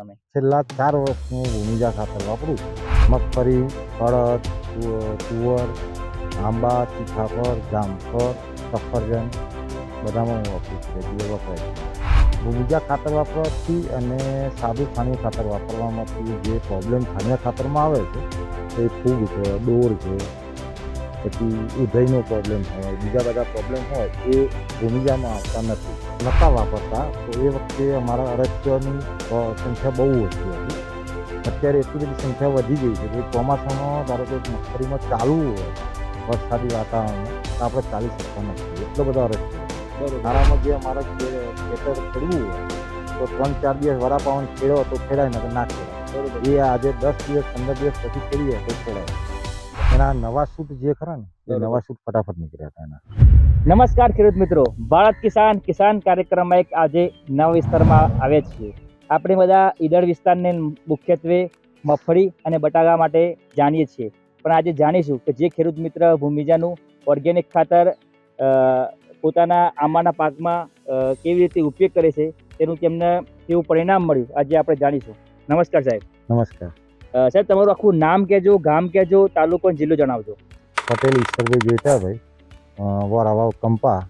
તમે. છેલ્લા ચાર વર્ષ હું ભૂમિજા ખાતર વાપરું. મગફળી અડદ તુવર, આંબા ચીખાફળ જામફળ, સફરજન બધામાં હું વાપરું છું. રેગ્યુલર વપરાય ભૂમિજા ખાતર વાપરવાથી અને સાદું છાણિયું ખાતર વાપરવામાંથી જે પ્રોબ્લેમ છાણિયા ખાતરમાં આવે છે, એ ફૂગ છે ડોર છે પછી ઉધઈનો પ્રોબ્લેમ હોય બીજા બધા પ્રોબ્લેમ હોય એ ભૂમિજામાં આવતા નથી. નહોતા વાપરતા તો એ વખતે અમારા અરજ્યોની સંખ્યા બહુ ઓછી હતી. અત્યારે એટલી બધી સંખ્યા વધી ગઈ છે કે ચોમાસામાં ધારો કે મગફળીમાં ચાલવું હોય વરસાદી વાતાવરણમાં તો આપણે ચાલી શકતા નથી. એટલો બધો અરજ છે. જે અમારા ખેતર ખેડવું હોય તો ત્રણ ચાર દિવસ વડાપાવન ખેડો તો ખેડાય ને ના ખેડાય. એ આજે દસ દિવસ પંદર દિવસ પછી ખેડીએ તો ખેડાય. એના નવા સૂટ જે ખરા ને એ નવા સૂટ ફટાફટ નીકળ્યા હતા એના. નમસ્કાર ખેડૂત મિત્રો ભારત કિસાન કિસાન કાર્યક્રમમાં એક આજે નવા વિસ્તારમાં આવ્યા છીએ. આપણે બધા ઈડર વિસ્તારને મુખ્યત્વે મગફળી અને બટાકા માટે જાણીએ છીએ. પણ આજે જાણીશું કે જે ખેડૂત મિત્ર ભૂમિજાનું ઓર્ગેનિક ખાતર પોતાના આંબાના પાકમાં કેવી રીતે ઉપયોગ કરે છે તેનું તેમને કેવું પરિણામ મળ્યું આજે આપણે જાણીશું. નમસ્કાર સાહેબ. નમસ્કાર. સાહેબ તમારું આખું નામ કહેજો ગામ કહેજો તાલુકો અને જિલ્લો જણાવજો. પટેલ ઈશ્વરભાઈ જેઠાભાઈ અ, વરાવાવ કંપા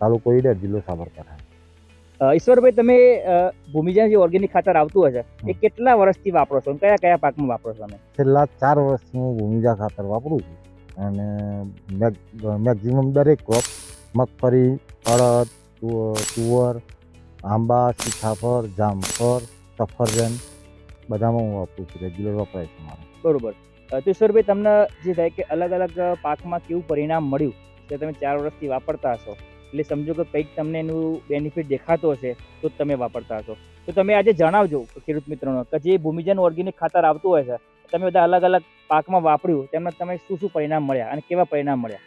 તાલુકો ઈડર જિલ્લો સાબરકાંઠા. ઈશ્વરભાઈ તમે ભૂમિજાન જે ઓર્ગેનિક ખાતર આવતું હશે એ કેટલા વર્ષથી વાપરો છો? અને કયા કયા પાકમાં વાપરો છો તમે? છેલ્લા ચાર વર્ષથી હું ભૂમિજા ખાતર વાપરું છું. અને મેક્ઝિમમ દરેક ક્રોપ મગફળી અડદ તુવર આંબા સીતાફળ જામફળ સફરજન બધામાં હું વાપરું છું રેગ્યુલર વપરાય છે મારે. બરોબર. તો સર ભાઈ તમને જે થાય કે અલગ અલગ પાકમાં કેવું પરિણામ મળ્યું તે તમે ચાર વર્ષથી વાપરતા હશો એટલે સમજો કે કંઈક તમને એનું બેનિફિટ દેખાતો હશે તો તમે વાપરતા હશો. તો તમે આજે જણાવજો ખેડૂત મિત્રોનો કે જે ભૂમિજન ઓર્ગેનિક ખાતર આવતું હોય છે તમે બધા અલગ અલગ પાકમાં વાપર્યું તેમાં તમે શું શું પરિણામ મળ્યા અને કેવા પરિણામ મળ્યા?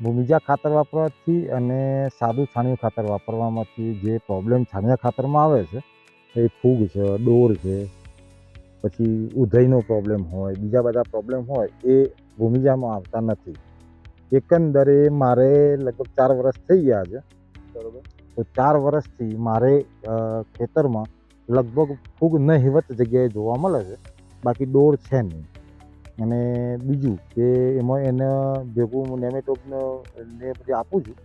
ભૂમિજા ખાતર વાપરવાથી અને સાદું છાણિયું ખાતર વાપરવામાંથી જે પ્રોબ્લેમ છાણિયા ખાતરમાં આવે છે એ ફૂગ છે ડોર છે પછી ઉધઈનો પ્રોબ્લેમ હોય બીજા બધા પ્રોબ્લેમ હોય એ ભૂમિજામાં આવતા નથી. એકંદરે મારે લગભગ ચાર વર્ષ થઈ ગયા છે. બરાબર. તો ચાર વર્ષથી મારે ખેતરમાં લગભગ ફૂગ નહિવત જગ્યાએ જોવા મળે છે. બાકી ડોર છે નહીં. અને બીજું કે એમાં એને ભેગું હું નેમેટોડનો ને બધી આપું છું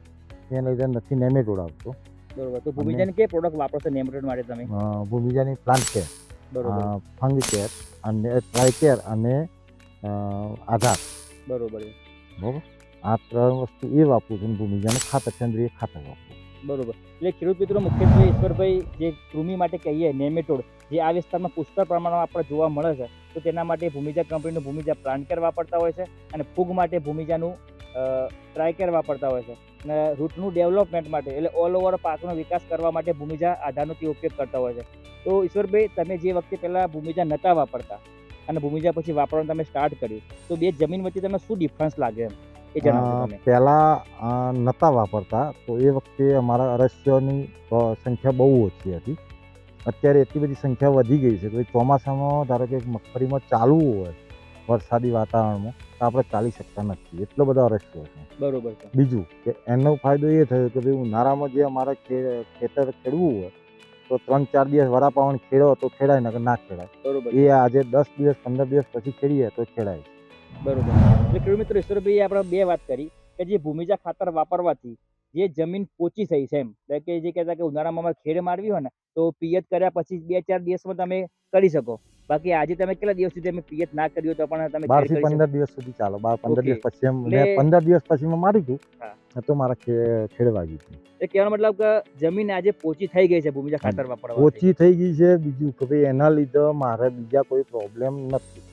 એના લીધે નથી નેમેટોડ આવતો. બરોબર. તો ભૂમિજાની કે પ્રોડક્ટ વાપરો છો નેમેટોડ માટે તમે? ભૂમિજાની પ્લાન્ટ કેર બરોબર. ફંગ કેર અને ટ્રાય કેર અને આધાર. બરોબર બરાબર? આ ત્રણ વસ્તુ એ વાપરું છું ભૂમિજાનું ખાતર સેન્દ્રિય ખાતર વાપરું બરોબર. એટલે ખેડૂત મિત્રો મુખ્યત્વે ઈશ્વરભાઈ જે કૃમિ માટે કહીએ નેમેટોડ જે આ વિસ્તારમાં પુષ્કળ પ્રમાણમાં આપણે જોવા મળે છે તો તેના માટે ભૂમિજા કંપનીનું ભૂમિજા પ્લાન્ટર વાપરતા હોય છે અને ફૂગ માટે ભૂમિજાનું ટ્રાયકેર વાપરતા હોય છે. અને રૂટનું ડેવલપમેન્ટ માટે એટલે ઓલ ઓવર પાકનો વિકાસ કરવા માટે ભૂમિજા આધારનો તે ઉપયોગ કરતા હોય છે. તો ઈશ્વરભાઈ તમે જે વખતે પહેલાં ભૂમિજા નહોતા વાપરતા અને ભૂમિજા પછી વાપરવાનું તમે સ્ટાર્ટ કર્યું તો બે જમીન વચ્ચે તમને શું ડિફરન્સ લાગે એમ? પહેલાં નહોતા વાપરતા તો એ વખતે અમારા અરસ્યોની સંખ્યા બહુ ઓછી હતી. અત્યારે એટલી બધી સંખ્યા વધી ગઈ છે કે ચોમાસામાં ધારો કે મગફળીમાં ચાલવું હોય વરસાદી વાતાવરણમાં આપણે ચાલી શકતા નથી. એટલો બધો રસ્તો છે. બરોબર છે. બીજું કે એનો ફાયદો એ થયો કે ભાઈ ઉનાળામાં જે અમારે ખેતર ખેડવું હોય તો ત્રણ ચાર દિવસ વરાપાવન ખેડો તો ખેડાય ને ના ખેડાય. બરોબર એ આજે દસ દિવસ પંદર દિવસ પછી ખેડીએ તો ખેડાય. બરોબર એટલે ખેડૂત મિત્ર ઈશ્વરભાઈએ આપણે બે વાત કરી કે જે ભૂમિજા ખાતર વાપરવાથી જે જમીન પોચી થઈ છે એમ. એટલે કે જે કહેતા કે ઉનાળામાં અમારે ખેડ મારવી હોય ને તો પિયત કર્યા પછી બે ચાર દિવસમાં તમે કરી શકો. બાકી આજે તમે કેટલા દિવસ સુધી તમે પિયત ના કર્યું તો પણ તમે બારથી પંદર દિવસ સુધી ચાલો. બાર પંદર દિવસ પછી એમ મેં પંદર દિવસ પછી મેં મારી હતું તો મારા ખેડ વાગી હતી એ કહેવાનો મતલબ કે જમીન આજે પોચી થઈ ગઈ છે ભૂમિજા ખાતર વાપરવા ઓછી થઈ ગઈ છે. બીજું કે ભાઈ એના લીધે મારે બીજા કોઈ પ્રોબ્લેમ નથી.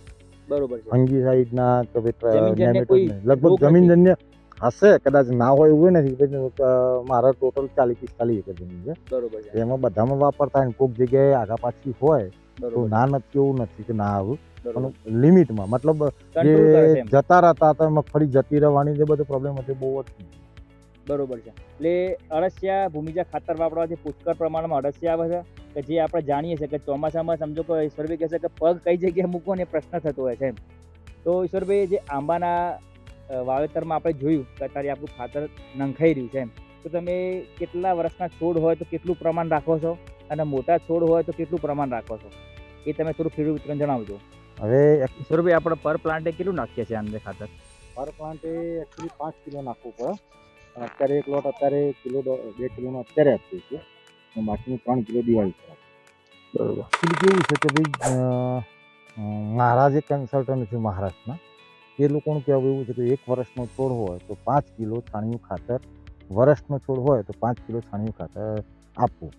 બરોબર છે. ફંગી ના કે ભાઈ. લગભગ જમીનજન્ય હશે કદાચ ના હોય એવું નથી મારા ટોટલ ચાલીસ પિસ્તાલીસ એકર જમીન છે. બરોબર એમાં બધામાં વાપરતા હોય કોઈક જગ્યાએ આગા પાછી હોય તો ના નથી એવું નથી કે ના આવું પણ લિમિટમાં મતલબ જે જતા રહેતા હતા મગફળી જતી રહેવાની જે બધો પ્રોબ્લેમ હતો બહુ જ. બરોબર છે. એટલે અળસિયા ભૂમિજા ખાતર વાપરવાથી પુષ્કળ પ્રમાણમાં અળસિયા આવે છે કે જે આપણે જાણીએ છીએ કે ચોમાસામાં સમજો કે ઈશ્વરભાઈ કહે છે કે પગ કઈ જગ્યાએ મૂકવો ને પ્રશ્ન થતો હોય છે તો ઈશ્વરભાઈ જે આંબાના વાવેતરમાં આપણે જોયું કે અત્યારે આપણું ખાતર નંખાઈ રહ્યું છે એમ. તો તમે કેટલા વર્ષના છોડ હોય તો કેટલું પ્રમાણ રાખો છો? અને મોટા છોડ હોય તો કેટલું પ્રમાણ રાખો છો? એ તમે થોડું ખેડૂત મિત્રોને જણાવજો. હવે ઈશ્વરભાઈ આપણે પર પ્લાન્ટે કેટલું નાખીએ છીએ અંદર ખાતર? પર પ્લાન્ટે એકચુઅલી પાંચ કિલો નાખવું પડે. અને અત્યારે એક લોટ અત્યારે કિલો દો- બે કિલોનો અત્યારે આપીએ છીએ. અને બાકીનું ત્રણ કિલો દિવાળી પર બરોબર. કેવું છે કે ભાઈ મારા જે કન્સલ્ટન્ટ છે મહારાષ્ટ્રના એ લોકોનું કહેવું એવું છે કે એક વર્ષનો છોડ હોય તો પાંચ કિલો છાણિયું ખાતર વર્ષનો છોડ હોય તો પાંચ કિલો છાણિયું ખાતર આપવું.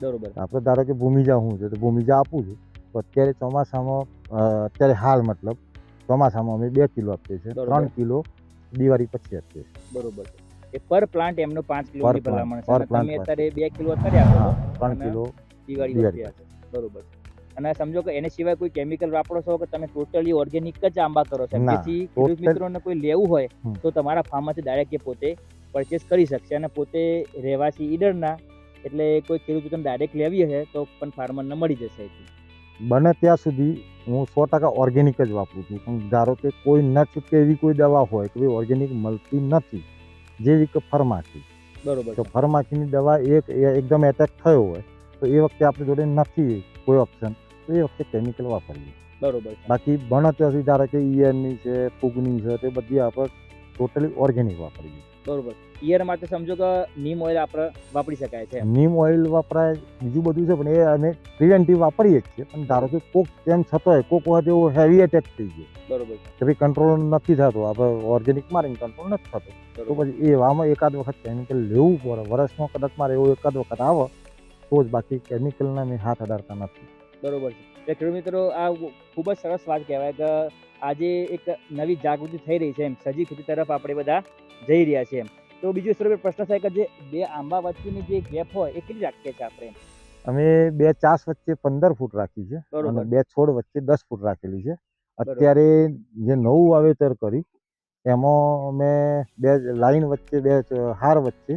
બરોબર. આપણે ધારો કે ભૂમિજા હું છે તો ભૂમિજા આપું છું તો અત્યારે ચોમાસામાં અત્યારે હાલ મતલબ ચોમાસામાં અમે બે કિલો આપીએ છીએ ત્રણ કિલો દિવાળી પછી આપીએ છીએ. બરોબર. એ પર પ્લાન્ટ એમનો પાંચ કિલો પર પ્લાન્ટ તમે અત્યારે બે કિલો અત્યારે આપો ત્રણ કિલો દિવાળી પછી બરોબર. અને સમજો કે એને સિવાય કોઈ કેમિકલ વાપરો છો કે તમે ટોટલી ઓર્ગેનિક જ આંબા કરો છો. પછી ખેડૂત મિત્રોને કોઈ લેવું હોય તો તમારા ફાર્મમાંથી ડાયરેક્ટ એ પોતે પરચેસ કરી શકશે અને પોતે રહેવાસી ઈડરના એટલે કોઈ ખેડૂત મિત્રોને ડાયરેક્ટ લેવી હશે તો પણ ફાર્મરને મળી જશે બને ત્યાં સુધી હું સો ટકા ઓર્ગેનિક જ વાપરું છું. પણ ધારો કે કોઈ ન છૂટકે એવી કોઈ દવા હોય કે ભાઈ ઓર્ગેનિક મળતી નથી જેવી કે ફરમાખી. બરોબર તો છે. ફરમાખીની દવા એક એ- એકદમ એટેક થયો હોય તો એ વખતે આપણી જોડે નથી કોઈ ઓપ્શન તો એ વખતે કેમિકલ વાપરીએ. બરોબર બાકી સુધી ધારો કે ઈયરની છે ફૂગની છે તે બધી આપણે ટોટલી ઓર્ગેનિક વાપરીએ. બરોબર. ઈયર માટે સમજો કે નીમ ઓઇલ આપણે વાપરી શકાય છે નીમ ઓઇલ વપરાય બીજું બધું છે પણ એ અમે પ્રિવેન્ટિવ વાપરીએ જ છીએ. પણ ધારો કે કોક કેમ થતો હોય કોક વખત એવો હેવી એટેક થઈ ગયો. બરોબર કે ભાઈ કંટ્રોલ નથી થતો આપણે ઓર્ગેનિક મારીને કંટ્રોલ નથી થતો. તો પછી એ એવામાં એકાદ વખત કેમિકલ લેવું પડે. વર્ષમાં કદાચ મારે એવું એકાદ વખત આવે તો જ બાકી કેમિકલના મેં હાથ અડાડતા નથી. બરોબર છે. ખેડૂત મિત્રો આ ખૂબ જ સરસ વાત કહેવાય કે આજે એક નવી જાગૃતિ થઈ રહી છે એમ. સજી ખેતી તરફ આપણે બધા જઈ રહ્યા છીએ એમ. તો બીજો સ્વરૂપે પ્રશ્ન થાય કે જે બે આંબા વચ્ચેની જે ગેપ હોય એ કેટલી રાખીએ છીએ આપણે અમે બે ચાસ વચ્ચે પંદર ફૂટ રાખી છે. અને બે છોડ વચ્ચે દસ ફૂટ રાખેલી છે. અત્યારે જે નવું વાવેતર કર્યું એમાં અમે બે લાઈન વચ્ચે બે હાર વચ્ચે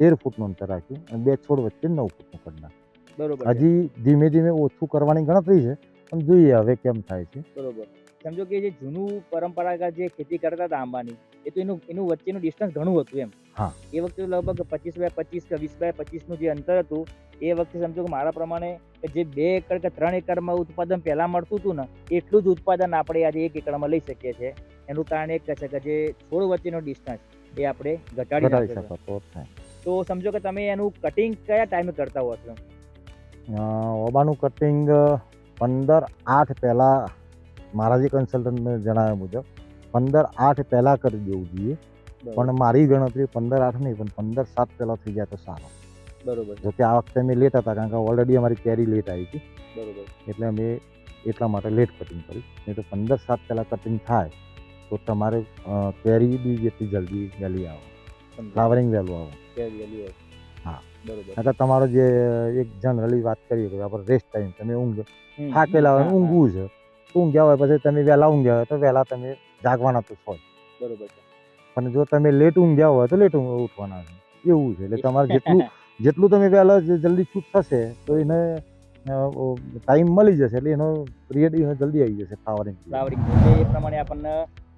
તેર ફૂટનું અંતર રાખ્યું અને બે છોડ વચ્ચે નવ ફૂટનું કરી નાખ્યું. બરોબર હજી ધીમે ધીમે ઓછું કરવાની ગણતરી છે પણ જોઈએ હવે કેમ થાય છે. બરોબર. સમજો કે જે જૂનું પરંપરાગત જે ખેતી કરતા હતા આંબાની એ તો એનું એનું વચ્ચેનું ડિસ્ટન્સ ઘણું હતું એમ. હા. એ વખતે લગભગ પચીસ બાય પચીસ કે વીસ બાય પચીસનું જે અંતર હતું એ વખતે સમજો કે મારા પ્રમાણે જે બે એકર કે ત્રણ એકરમાં ઉત્પાદન પહેલા મળતું હતું ને એટલું જ ઉત્પાદન આપણે આજે એક એકરમાં લઈ શકીએ છીએ. એનું કારણ એક છે કે જે છોડ વચ્ચેનો ડિસ્ટન્સ એ આપણે ઘટાડી. શકો તો સમજો કે તમે એનું કટિંગ કયા ટાઈમે કરતા હો છો? ઓબાનું કટિંગ પંદર આઠ પહેલાં મારા જે કન્સલ્ટન્ટને જણાવ્યા મુજબ પંદર આઠ પહેલાં કરી દેવું જોઈએ. પણ મારી ગણતરી પંદર આઠ નહીં પણ પંદર સાત પહેલાં થઈ જાય તો સારો. બરોબર. જોકે આ વખતે અમે લેટ હતા કારણ કે ઓલરેડી અમારી કેરી લેટ આવી હતી. બરોબર. એટલે અમે એટલા માટે લેટ કટિંગ કરી. નહીં તો પંદર સાત પહેલાં કટિંગ થાય તો તમારે કેરી બી જેટલી જલ્દી વહેલી આવે. ફ્લાવરિંગ વહેલું આવે. કેરી well. કારણ તમારો જે એક જનરલી વાત કરીએ કે આપણે રેસ્ટ ટાઈમ તમે ઊંઘ થાકેલા હોય ઊંઘવું છે. ઊંઘ્યા હોય પછી તમે વહેલા ઊંઘ્યા હોય તો વહેલા તમે જાગવાના તો છો બરોબર પણ જો તમે લેટ ઊંઘ્યા હોય તો લેટ ઉઠવાના છે. એવું છે. એટલે તમારે જેટલું જેટલું તમે વહેલા જલ્દી છૂટ થશે તો એને ટાઈમ મળી જશે. એટલે એનો પીરિયડ જલ્દી આવી જશે ફ્લાવરિંગ ફ્લાવરિંગ એ પ્રમાણે આપણને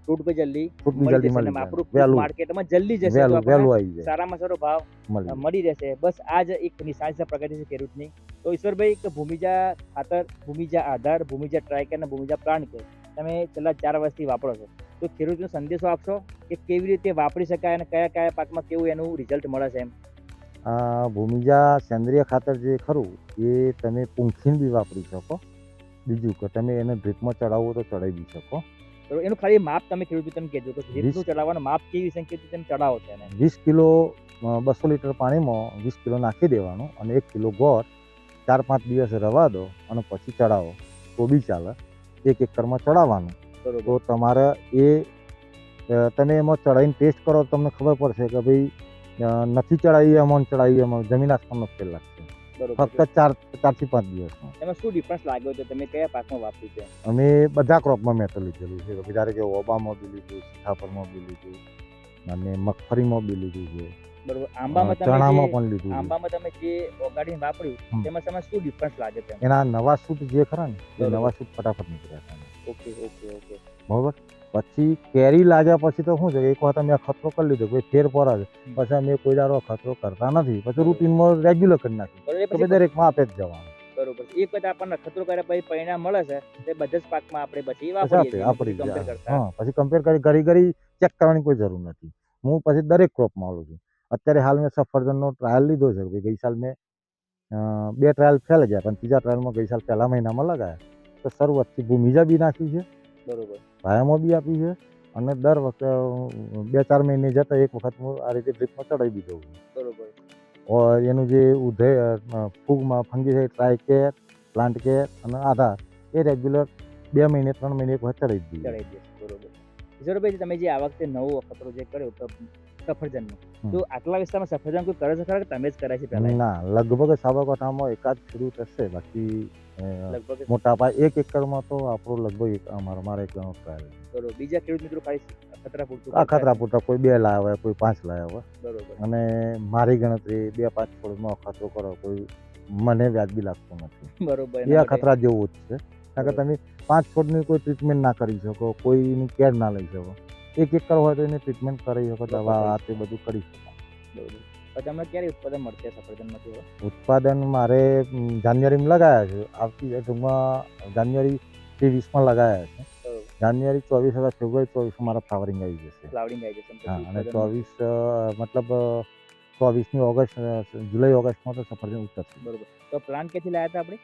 ફ્રૂટ બી જલ્દી ફ્રૂટ મળી જશે આપણું વહેલું માર્કેટમાં જલ્દી જશે તો વહેલું વહેલું આવી જાય. સારામાં સારો ભાવ મળી રહેશે. બસ આ જ એક નિશાન છે પ્રગતિ છે ખેડૂતની. તો ઈશ્વરભાઈ કે ભૂમિજા ખાતર ભૂમિજા આધાર ભૂમિજા ટ્રાયકર અને ભૂમિજા પ્લાન્ટ કે તમે છેલ્લા ચાર વર્ષથી વાપરો છો. તો ખેડૂતનો સંદેશો આપશો કે કેવી રીતે વાપરી શકાય અને કયા કયા પાકમાં કેવું એનું રિઝલ્ટ મળે છે એમ? ભૂમિજા સેન્દ્રિય ખાતર જે ખરું એ તમે પૂંખીને બી વાપરી શકો. બીજું કે તમે એને ડ્રીપમાં ચડાવવો તો ચડાવી શકો. બરોબર? એનું ખાલી માપ તમે ખેડૂત તમે કહેજો કે જેટલું ચડાવવાનું માપ કેવી સંખ્યા તમે ચડાવો છો એને? વીસ કિલો બસો લીટર પાણીમાં વીસ કિલો નાખી દેવાનું અને એક કિલો ગોળ ચાર પાંચ દિવસ રવા દો અને પછી ચડાવો તો બી ચાલે. એક એકરમાં ચડાવવાનું બરોબર. તો તમારે એ તમે એમાં ચડાવીને ટેસ્ટ કરો તો તમને ખબર પડશે કે ભાઈ નથી ચડાવી એમાં ચડાવી એમાં. જમીન આસમાનનો ફેલ લાગશે. ફક્ત ચાર ચારથી પાંચ દિવસમાં. એમાં શું ડિફરન્સ લાગ્યો છે? તમે કયા પાકમાં વાપર્યું છે? અમે બધા ક્રોપમાં મેં તો લીધેલું છે. કે કે ઓબામાં બી લીધું સીતાફળમાં બી લીધું અને મગફળીમાં બી લીધું છે. બરોબર. આંબામાં ચણામાં પણ લીધું આંબામાં તમે જે ઓગાડીને વાપર્યું. તેમાં તમે શું ડિફરન્સ લાગે છે એના નવા શૂટ જે ખરા ને એ નવા સૂટ ફટાફટ નીકળ્યા ઓકે ઓકે ઓકે. બરોબર? પછી કેરી લાગ્યા પછી તો શું છે એક વખત અમે ખતરો કરી લીધો કોઈ ફેર પર જ. પછી અમે કોઈ દારો ખતરો કરતા નથી. પછી રૂટીનમાં રેગ્યુલર કરી નાખ્યું પછી દરેકમાં આપે જ જવાનું. બરોબર. એક વખત આપણને ખતરો કર્યા પછી પરિણામ મળે છે તે બધા જ પાકમાં આપણે પછી વાપરીએ હા પછી કમ્પેર કરી ઘડી ઘડી ચેક કરવાની કોઈ જરૂર નથી. હું પછી દરેક ક્રોપમાં આવું છું. અત્યારે હાલ મેં સફરજનનો ટ્રાયલ લીધો છે કે ગઈ સાલ મેં બે ટ્રાયલ ફેલ ગયા પણ ત્રીજા ટ્રાયલમાં ગઈ સાલ પહેલા મહિનામાં લગાયા. તો શરૂઆતથી ભૂમિજા બી નાખી છે. બરોબર. ભાયામાં બી આપી છે અને દર વખતે બે ચાર મહિને જતાં એક વખત હું આ રીતે ડ્રીપમાં ચડાવી બી દઉં છું. બરોબર. ઓર એનું જે ઉધે ફૂગમાં ફૂગમાં fungicide try care plant care અને આધાર એ રેગ્યુલર બે મહિને ત્રણ મહિને એક વખત ચડાવી દઈએ ચડાઈ દે બરોબર. ઈશ્વરભાઈ તમે જે આ વખતે નવો અખતરો જે કર્યો તો સફરજનનો. તો આટલા વિસ્તારમાં સફરજન કોઈ કરે છે ખરા કે તમે જ કરાય છે પહેલા? ના લગભગ સાબરકાંઠામાં એકાદ ખેડૂત હશે બાકી મોટા પાયે એક એકરમાં તો આપણો લગભગ અમારા મારા એક ગણો ટ્રાયલ બરોબર. બીજા ખેડૂત મિત્રો ખાલી ખતરા પૂરતું આ ખતરા પૂરતા કોઈ બે લાવે કોઈ પાંચ હોય. બરોબર. અને મારી ગણતરી બે પાંચ છોડમાં ખતરો કરો કોઈ મને વ્યાજબી લાગતું નથી. બરોબર. એ આ ખતરા જેવું જ છે. કારણ કે તમે પાંચ છોડની કોઈ ટ્રીટમેન્ટ ના કરી શકો કોઈની કેર ના લઈ શકો. એક એકર હોય તો એને ટ્રીટમેન્ટ કરી શકો દવા આ તે બધું કરી શકો તમે ક્યારે ઉત્પાદન મળશે સફરજનમાંથી ઉત્પાદન મારે જાન્યુઆરીમાં લગાયા છે. આવતી ટૂંકમાં જાન્યુઆરી ત્રેવીસમાં લગાયા છે. જાન્યુઆરી ચોવીસ અથવા ફેબ્રુઆરી ચોવીસ મારા ફ્લાવરિંગ આવી જશે. ફ્લાવરિંગ આવી જશે હા અને ચોવીસ મતલબ ચોવીસની ઓગસ્ટ જુલાઈ ઓગસ્ટમાં તો સફરજન ઉતરશે. બરોબર. તો પ્લાન ક્યાંથી લાયા હતા આપણે?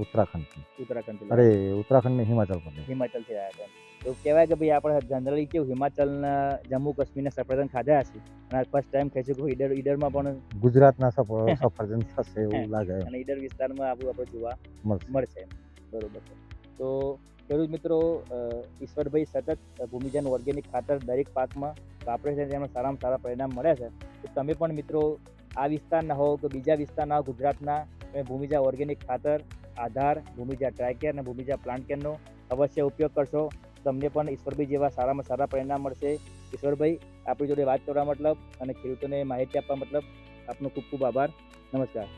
ઉત્તરાખંડથી. ઉત્તરાખંડથી અરે ઉત્તરાખંડ ને હિમાચલ પ્રદેશ હિમાચલથી લાયા હતા તો કહેવાય કે ભાઈ આપણે જનરલી કેવું હિમાચલના જમ્મુ કાશ્મીરના સફરજન ખાધા હશે. અને ફર્સ્ટ ટાઈમ ખાઈશું કે ઈડર ઈડરમાં પણ ગુજરાતના સફ- સફરજન થશે એવું લાગે અને ઈડર વિસ્તારમાં આપણું આપણે જોવા મળશે. બરોબર છે. તો ખેડૂત મિત્રો ઈશ્વરભાઈ સતત ભૂમિજન ઓર્ગેનિક ખાતર દરેક પાકમાં વાપરે છે. તેમાં સારામાં સારા પરિણામ મળે છે. તમે પણ મિત્રો આ વિસ્તારના હો કે બીજા વિસ્તારના ગુજરાતના, તમે ભૂમિજા ઓર્ગેનિક ખાતર, આધાર, ભૂમિજા ટ્રાયકેર અને ભૂમિજા પ્લાન્ટ કેરનો અવશ્ય ઉપયોગ કરશો. તમને પણ ઈશ્વરભાઈ જેવા સારામાં સારા પરિણામ મળશે. ઈશ્વરભાઈ, આપણી જોડે વાત કરવા મતલબ અને ખેડૂતોને માહિતી આપવા મતલબ આપનો ખૂબ ખૂબ આભાર. નમસ્કાર.